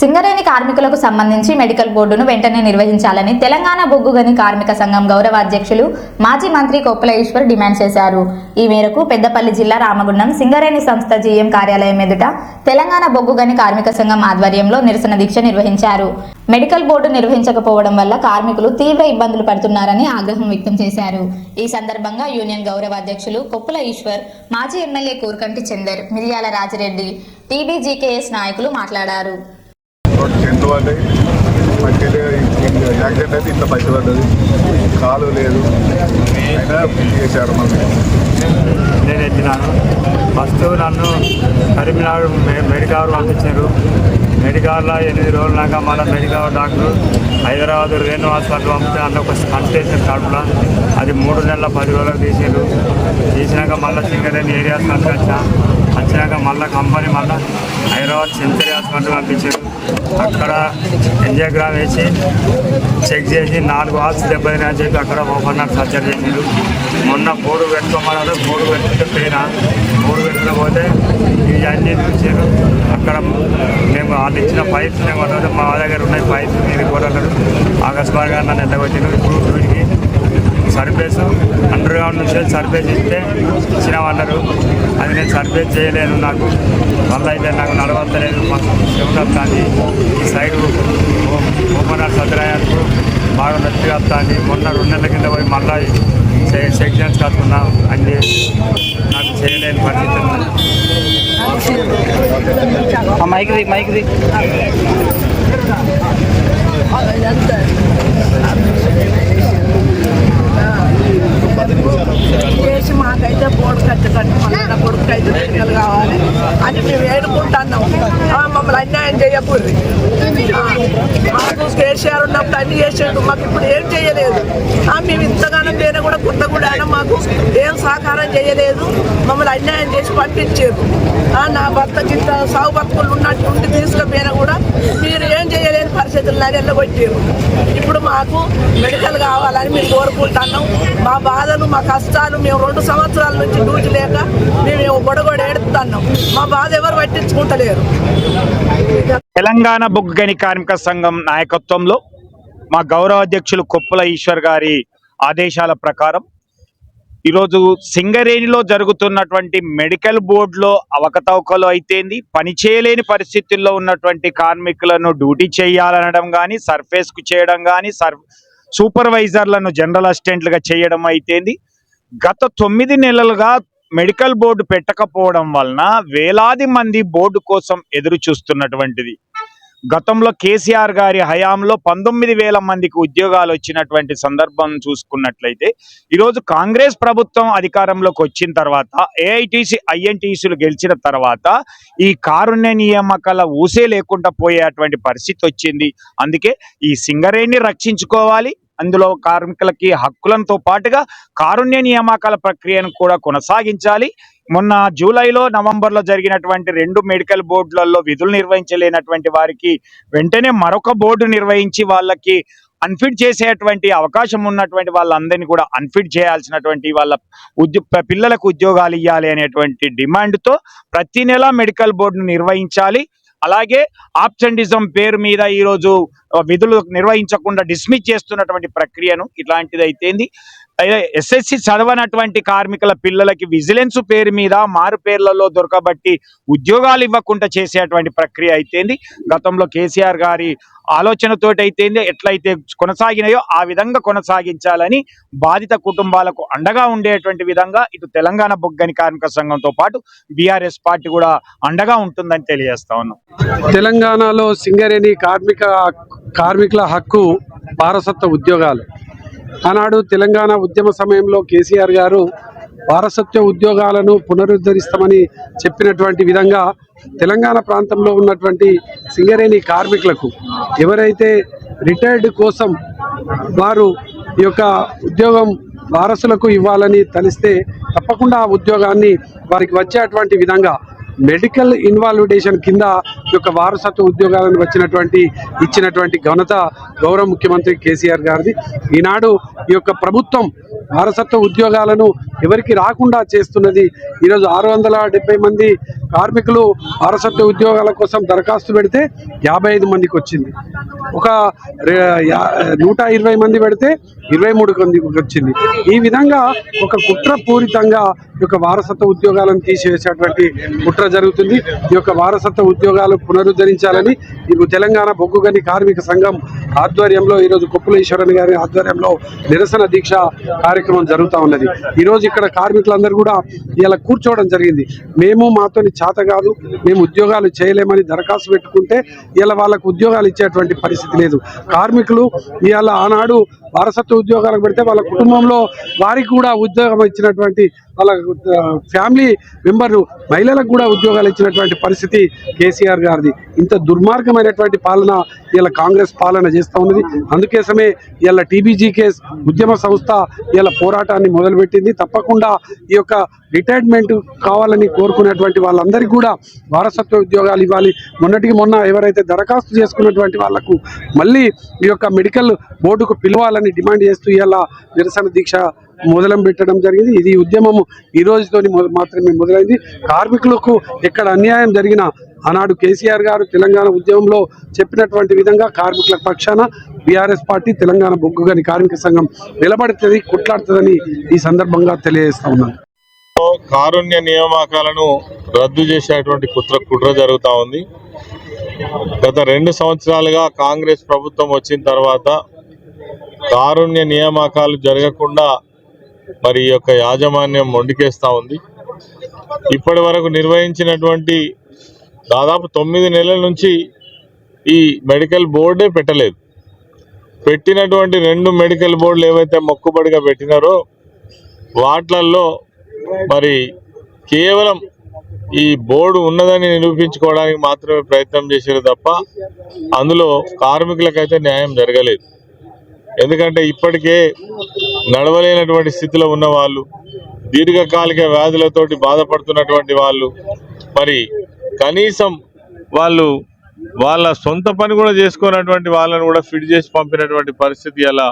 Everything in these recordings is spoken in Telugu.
సింగరేణి కార్మికులకు సంబంధించి మెడికల్ బోర్డును వెంటనే నిర్వహించాలని తెలంగాణ బొగ్గుగని కార్మిక సంఘం గౌరవ అధ్యక్షులు మాజీ మంత్రి కొప్పుల ఈశ్వర్ డిమాండ్ చేశారు. ఈ మేరకు పెద్దపల్లి జిల్లా రామగుండం సింగరేణి సంస్థ జీఎం కార్యాలయం ఎదుట తెలంగాణ బొగ్గుగని కార్మిక సంఘం ఆధ్వర్యంలో నిరసన దీక్ష నిర్వహించారు. మెడికల్ బోర్డు నిర్వహించకపోవడం వల్ల కార్మికులు తీవ్ర ఇబ్బందులు పడుతున్నారని ఆగ్రహం వ్యక్తం చేశారు. ఈ సందర్భంగా యూనియన్ గౌరవ అధ్యక్షులు కొప్పుల ఈశ్వర్ మాజీ ఎమ్మెల్యే కూర్కంటి చందర్ మిరియాల రాజిరెడ్డి టీబీజీకేఎస్ నాయకులు మాట్లాడారు. రోడ్డు చెండు పడ్డాయి మధ్యలో యాక్సిడెంట్ అయితే ఇంత బయట పడ్డది. కాలు లేదు. అయినా ఫిల్ చేశారు మళ్ళీ. నేను ఎత్తినాను. ఫస్ట్ నన్ను కరీంనగర్ మె- మెడికవర్ పంపించారు. మెడికవర్లో ఎనిమిది రోజులాగా మళ్ళీ Medicover doctor Hyderabad Renu hospital పంపితే అందులో ఒక కన్స్టేషన్ కడుపులో. అది మూడు నెలల పది రోజులకు తీసారు తీసినాక మళ్ళీ సింగరేణి ఏరియా హాస్పిటల్కి వచ్చా వచ్చినాక మళ్ళీ కంపెనీ మళ్ళీ హైదరాబాద్ సెంచరీ హాస్పిటల్ పంపించారు. అక్కడ ఎంజియోగ్రామ్ వేసి చెక్ చేసి నాలుగు ఆర్స్ దెబ్బతినా అని చెప్పి అక్కడ ఓపెన్ హార్ట్ సర్జరీ చేసిండు. మొన్న బోర్డు పెట్టుకోమన్నారు బోర్డు పెట్టుకుంటే పోయినా. బోర్డు పెట్టకపోతే పోతే ఇవి అన్నీ చూసారు అక్కడ మేము వాళ్ళు ఇచ్చిన పైప్స్ మేము మా దగ్గర ఉన్నాయి పైప్స్ మీరు కొట్టలేదు అకస్మాత్గా నన్ను ఎల్లగొచ్చారు ఇప్పుడు వీటికి సర్ఫేస్ అండర్ గ్రౌండ్ నుంచి సర్ఫేస్ ఇస్తే ఇచ్చినామన్నారు అది నేను సర్ఫేస్ చేయలేను నాకు. వల్ల అయితే నాకు నడవద్దలేదు చెమట వస్తుంది ఈ సైడ్ ఓపెన్ సత్యరాయాలకు బాగా నచ్చిగా వస్తుంది. మొన్న రెండు నెలల కింద పోయి మళ్ళీ సెక్షన్స్ కట్టుకున్నా అన్ని నాకు చేయలేని పరిస్థితి మైక్ది మైక్ది చేసి మాకైతే బోర్డు కట్టి కట్టి మన కొడుకు అయితే పిల్లలు కావాలి అని మేము ఏడుకుంటున్నాం ఆ, మమ్మల్ని అన్యాయం చేయకూడదు. మాకు కేసీఆర్ ఉన్నప్పుడు అన్ని చేసేట్టు మాకు ఇప్పుడు ఏం చేయలేదు. ఆ, మేము ఇంతగానో పేరు కూడా కొత్త కూడా ఆయన మాకు ఏం సహకారం చేయలేదు. మమ్మల్ని అన్యాయం చేసి పంపించారు. ఆ, నా భర్త కింద సాగు బతుకులు ఉన్నట్టు ఉండి తీసుకుపోయినా కూడా మీరు ఏం ఎల్లగొట్టారు. ఇప్పుడు మాకు మెడికల్ కావాలని మేము కోరుకుంటున్నాం. మా బాధలు మా కష్టాలు మేము రెండు సంవత్సరాల నుంచి డ్యూటీ లేక మేము గొడగొడ ఏడుతున్నాం మా బాధ ఎవరు పట్టించుకుంటలేరు. తెలంగాణ బొగ్గని కార్మిక సంఘం నాయకత్వంలో మా గౌరవ అధ్యక్షులు కొప్పుల ఈశ్వర్ గారి ఆదేశాల ప్రకారం ఈరోజు సింగరేణిలో జరుగుతున్నటువంటి మెడికల్ బోర్డులో అవకతవకలు అయితేంది పని చేయలేని పరిస్థితుల్లో ఉన్నటువంటి కార్మికులను డ్యూటీ చేయాలనడం కానీ సర్ఫేస్కు చేయడం కానీ సర్ సూపర్వైజర్లను జనరల్ అసిస్టెంట్లుగా చేయడం అయితేంది. గత తొమ్మిది నెలలుగా మెడికల్ బోర్డు పెట్టకపోవడం వలన వేలాది మంది బోర్డు కోసం ఎదురు చూస్తున్నటువంటిది గతంలో కేసీఆర్ గారి హయాంలో పంతొమ్మిది వేల మందికి ఉద్యోగాలు వచ్చినటువంటి సందర్భం చూసుకున్నట్లయితే ఈరోజు కాంగ్రెస్ ప్రభుత్వం అధికారంలోకి వచ్చిన తర్వాత ఏఐటీసీ ఐఎన్టీసీలు గెలిచిన తర్వాత ఈ కారుణ్య నియామకాల ఊసే లేకుండా పోయేటువంటి పరిస్థితి వచ్చింది. అందుకే ఈ సింగరేణి రక్షించుకోవాలి. అందులో కార్మికులకి హక్కులతో పాటుగా కారుణ్య నియామకాల ప్రక్రియను కూడా కొనసాగించాలి. మొన్న జూలైలో నవంబర్లో జరిగినటువంటి రెండు మెడికల్ బోర్డులలో విధులు నిర్వహించలేనటువంటి వారికి వెంటనే మరొక బోర్డు నిర్వహించి వాళ్ళకి అన్ఫిట్ చేసేటువంటి అవకాశం ఉన్నటువంటి వాళ్ళందరినీ కూడా అన్ఫిట్ చేయాల్సినటువంటి వాళ్ళ ఉద్యో పిల్లలకు ఉద్యోగాలు ఇవ్వాలి అనేటువంటి డిమాండ్తో ప్రతి నెల మెడికల్ బోర్డును నిర్వహించాలి. అలాగే ఆబ్సెంటిజం పేరు మీద ఈరోజు విధులు నిర్వహించకుండా డిస్మిస్ చేస్తున్నటువంటి ప్రక్రియను ఇట్లాంటిది అయితేంది ఎస్ఎస్సి చదవనటువంటి కార్మికుల పిల్లలకి విజిలెన్స్ పేరు మీద మారు పేర్లలో దొరకబట్టి ఉద్యోగాలు ఇవ్వకుండా చేసేటువంటి ప్రక్రియ అయితేంది. గతంలో కేసీఆర్ గారి ఆలోచనతోటి అయితేంది ఎట్లయితే కొనసాగినాయో ఆ విధంగా కొనసాగించాలని బాధిత కుటుంబాలకు అండగా ఉండేటువంటి విధంగా ఇటు తెలంగాణ బొగ్గని కార్మిక సంఘంతో పాటు బీఆర్ఎస్ పార్టీ కూడా అండగా ఉంటుందని తెలియజేస్తా ఉన్నాం. తెలంగాణలో సింగరేణి కార్మిక కార్మికుల హక్కు వారసత్వ ఉద్యోగాలు. ఆనాడు తెలంగాణ ఉద్యమ సమయంలో కేసీఆర్ గారు వారసత్వ ఉద్యోగాలను పునరుద్ధరిస్తామని చెప్పినటువంటి విధంగా తెలంగాణ ప్రాంతంలో ఉన్నటువంటి సింగరేణి కార్మికులకు ఎవరైతే రిటైర్డ్ కోసం వారు ఈ యొక్క ఉద్యోగం వారసులకు ఇవ్వాలని తలిస్తే తప్పకుండా ఆ ఉద్యోగాన్ని వారికి వచ్చేటువంటి విధంగా మెడికల్ ఇన్వాల్విటేషన్ కింద ఈ యొక్క వారసత్వ ఉద్యోగాలను వచ్చినటువంటి ఇచ్చినటువంటి ఘనత గౌరవ ముఖ్యమంత్రి కేసీఆర్ గారిది. ఈనాడు ఈ యొక్క ప్రభుత్వం వారసత్వ ఉద్యోగాలను ఎవరికి రాకుండా చేస్తున్నది. ఈరోజు ఆరు వందల డెబ్బై మంది కార్మికులు వారసత్వ ఉద్యోగాల కోసం దరఖాస్తు పెడితే యాభై ఐదు మందికి వచ్చింది. ఒక నూట ఇరవై మంది పెడితే ఇరవై మూడు మందికి వచ్చింది. ఈ విధంగా ఒక కుట్రపూరితంగా ఈ యొక్క వారసత్వ ఉద్యోగాలను తీసివేసేటువంటి కుట్ర జరుగుతుంది. ఈ యొక్క వారసత్వ ఉద్యోగాలు పునరుద్ధరించాలని ఇప్పుడు తెలంగాణ బొగ్గుగని కార్మిక సంఘం ఆధ్వర్యంలో ఈరోజు కొప్పుల ఈశ్వరన్ గారి ఆధ్వర్యంలో నిరసన దీక్ష కార్యక్రమం జరుగుతూ ఉన్నది. ఈరోజు ఇక్కడ కార్మికులందరూ కూడా ఇలా కూర్చోవడం జరిగింది. మేము మాతోని చేత కాదు మేము ఉద్యోగాలు చేయలేమని దరఖాస్తు పెట్టుకుంటే ఇలా వాళ్ళకు ఉద్యోగాలు ఇచ్చేటువంటి పరిస్థితి లేదు. కార్మికులు ఇవాళ ఆనాడు వారసత్వ ఉద్యోగాలకు పెడితే వాళ్ళ కుటుంబంలో వారికి కూడా ఉద్యోగం ఇచ్చినటువంటి వాళ్ళ ఫ్యామిలీ మెంబర్లు మహిళలకు కూడా ఉద్యోగాలు ఇచ్చినటువంటి పరిస్థితి కేసీఆర్ గారిది. ఇంత దుర్మార్గమైనటువంటి పాలన ఇలా కాంగ్రెస్ పాలన చేస్తూ ఉన్నది. అందుకోసమే ఇలా టీబీజీ కేస్ ఉద్యమ సంస్థ ఇలా పోరాటాన్ని మొదలుపెట్టింది. తప్పకుండా ఈ యొక్క రిటైర్మెంట్ కావాలని కోరుకునేటువంటి వాళ్ళందరికీ కూడా వారసత్వ ఉద్యోగాలు ఇవ్వాలి. మొన్నటికి మొన్న ఎవరైతే దరఖాస్తు చేసుకున్నటువంటి వాళ్ళకు మళ్ళీ ఈ యొక్క మెడికల్ బోర్డుకు పిలవాలని డిమాండ్ చేస్తూ ఇలా నిరసన దీక్ష మొదలం పెట్టడం జరిగింది. ఇది ఉద్యమం ఈ రోజుతో మాత్రమే మొదలైంది. కార్మికులకు ఎక్కడ అన్యాయం జరిగినా ఆనాడు కేసీఆర్ గారు తెలంగాణ ఉద్యమంలో చెప్పినటువంటి విధంగా కార్మికుల పక్షాన బీఆర్ఎస్ పార్టీ తెలంగాణ బొగ్గుగని కార్మిక సంఘం నిలబడుతుంది కొట్లాడుతుందని ఈ సందర్భంగా తెలియజేస్తా ఉన్నాను. కారుణ్య నియామకాలను రద్దు చేసేటువంటి కుట్ర కుట్ర జరుగుతూ ఉంది. గత రెండు సంవత్సరాలుగా కాంగ్రెస్ ప్రభుత్వం వచ్చిన తర్వాత కారుణ్య నియామకాలు జరగకుండా మరి ఈ యొక్క యాజమాన్యం మొండికేస్తూ ఉంది. ఇప్పటి వరకు నిర్వహించినటువంటి దాదాపు తొమ్మిది నెలల నుంచి ఈ మెడికల్ బోర్డే పెట్టలేదు. పెట్టినటువంటి రెండు మెడికల్ బోర్డులు ఏవైతే మొక్కుబడిగా పెట్టినారో వాట్లల్లో మరి కేవలం ఈ బోర్డు ఉన్నదని నిరూపించుకోవడానికి మాత్రమే ప్రయత్నం చేశారు తప్ప అందులో కార్మికులకైతే న్యాయం జరగలేదు. ఎందుకంటే ఇప్పటికే నడవలేనటువంటి స్థితిలో ఉన్న వాళ్ళు దీర్ఘకాలిక వ్యాధులతోటి బాధపడుతున్నటువంటి వాళ్ళు మరి కనీసం వాళ్ళు వాళ్ళ సొంత పని కూడా చేసుకున్నటువంటి వాళ్ళని కూడా ఫిట్ చేసి పంపినటువంటి పరిస్థితి అలా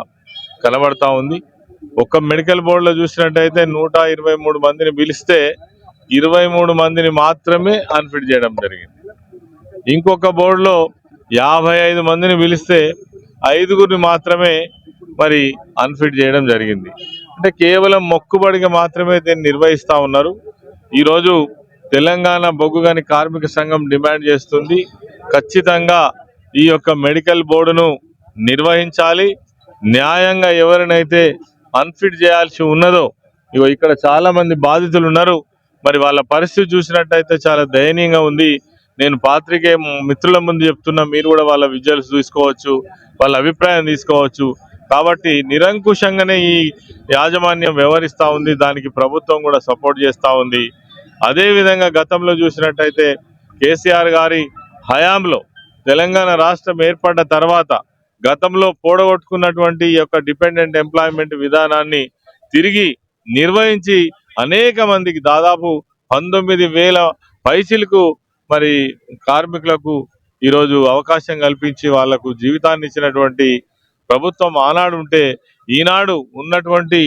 కనబడతా ఉంది. ఒక్క మెడికల్ బోర్డులో చూసినట్టయితే నూట ఇరవై మూడు మందిని పిలిస్తే ఇరవై మూడు మందిని మాత్రమే అన్ఫిట్ చేయడం జరిగింది. ఇంకొక బోర్డులో యాభై ఐదు మందిని పిలిస్తే ఐదుగురిని మాత్రమే మరి అన్ఫిట్ చేయడం జరిగింది. అంటే కేవలం మొక్కుబడిగా మాత్రమే దీన్ని నిర్వహిస్తా ఉన్నారు. ఈరోజు తెలంగాణ బొగ్గుగని కార్మిక సంఘం డిమాండ్ చేస్తుంది. ఖచ్చితంగా ఈ యొక్క మెడికల్ బోర్డును నిర్వహించాలి. న్యాయంగా ఎవరినైతే అన్ఫిట్ చేయాల్సి ఉన్నదో ఇగో ఇక్కడ చాలా మంది బాధితులు ఉన్నారు. మరి వాళ్ళ పరిస్థితి చూసినట్టయితే చాలా దయనీయంగా ఉంది. నేను పాత్రికే మిత్రుల ముందు చెప్తున్నా మీరు కూడా వాళ్ళ విజువల్స్ తీసుకోవచ్చు వాళ్ళ అభిప్రాయం తీసుకోవచ్చు. కాబట్టి నిరంకుశంగానే ఈ యాజమాన్యం వ్యవహరిస్తూ ఉంది దానికి ప్రభుత్వం కూడా సపోర్ట్ చేస్తూ ఉంది. అదేవిధంగా గతంలో చూసినట్టయితే కేసీఆర్ గారి హయాంలో తెలంగాణ రాష్ట్రం ఏర్పడ్డ తర్వాత గతంలో పోడగొట్టుకున్నటువంటి ఈ యొక్క డిపెండెంట్ ఎంప్లాయ్మెంట్ విధానాన్ని తిరిగి నిర్వహించి అనేక మందికి దాదాపు పంతొమ్మిది వేల పైసలకు మరి కార్మికులకు ఈరోజు అవకాశం కల్పించి వాళ్ళకు జీవితాన్ని ఇచ్చినటువంటి ప్రభుత్వం ఆనాడు ఉంటే ఈనాడు ఉన్నటువంటి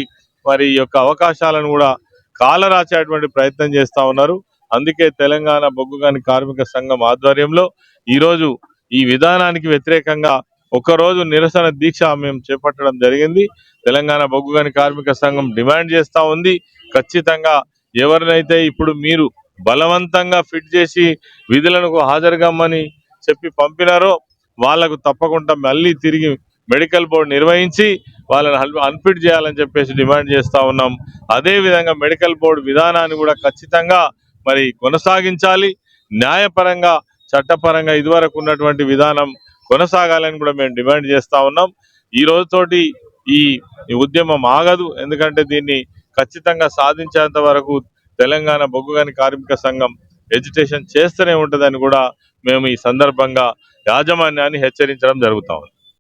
మరి యొక్క అవకాశాలను కూడా కాలరాచేటువంటి ప్రయత్నం చేస్తూ ఉన్నారు. అందుకే తెలంగాణ బొగ్గుగాని కార్మిక సంఘం ఆధ్వర్యంలో ఈరోజు ఈ విధానానికి వ్యతిరేకంగా ఒకరోజు నిరసన దీక్ష మేము చేపట్టడం జరిగింది. తెలంగాణ బొగ్గుగాని కార్మిక సంఘం డిమాండ్ చేస్తూ ఉంది. ఖచ్చితంగా ఎవరినైతే ఇప్పుడు మీరు బలవంతంగా ఫిట్ చేసి విధులకు హాజరుగమ్మని చెప్పి పంపినారో వాళ్ళకు తప్పకుండా మళ్ళీ తిరిగి మెడికల్ బోర్డు నిర్వహించి వాళ్ళని అన్ఫిట్ చేయాలని చెప్పేసి డిమాండ్ చేస్తూ ఉన్నాం. అదేవిధంగా మెడికల్ బోర్డు విధానాన్ని కూడా ఖచ్చితంగా మరి కొనసాగించాలి. న్యాయపరంగా చట్టపరంగా ఇదివరకు ఉన్నటువంటి విధానం కొనసాగాలని కూడా మేము డిమాండ్ చేస్తూ ఉన్నాం. ఈ రోజుతోటి ఈ ఉద్యమం ఆగదు. ఎందుకంటే దీన్ని ఖచ్చితంగా సాధించేంత వరకు తెలంగాణ బొగ్గుగని కార్మిక సంఘం ఎడ్యుటేషన్ చేస్తూనే ఉంటుందని కూడా మేము ఈ సందర్భంగా యాజమాన్యాన్ని హెచ్చరించడం జరుగుతా ఉంది.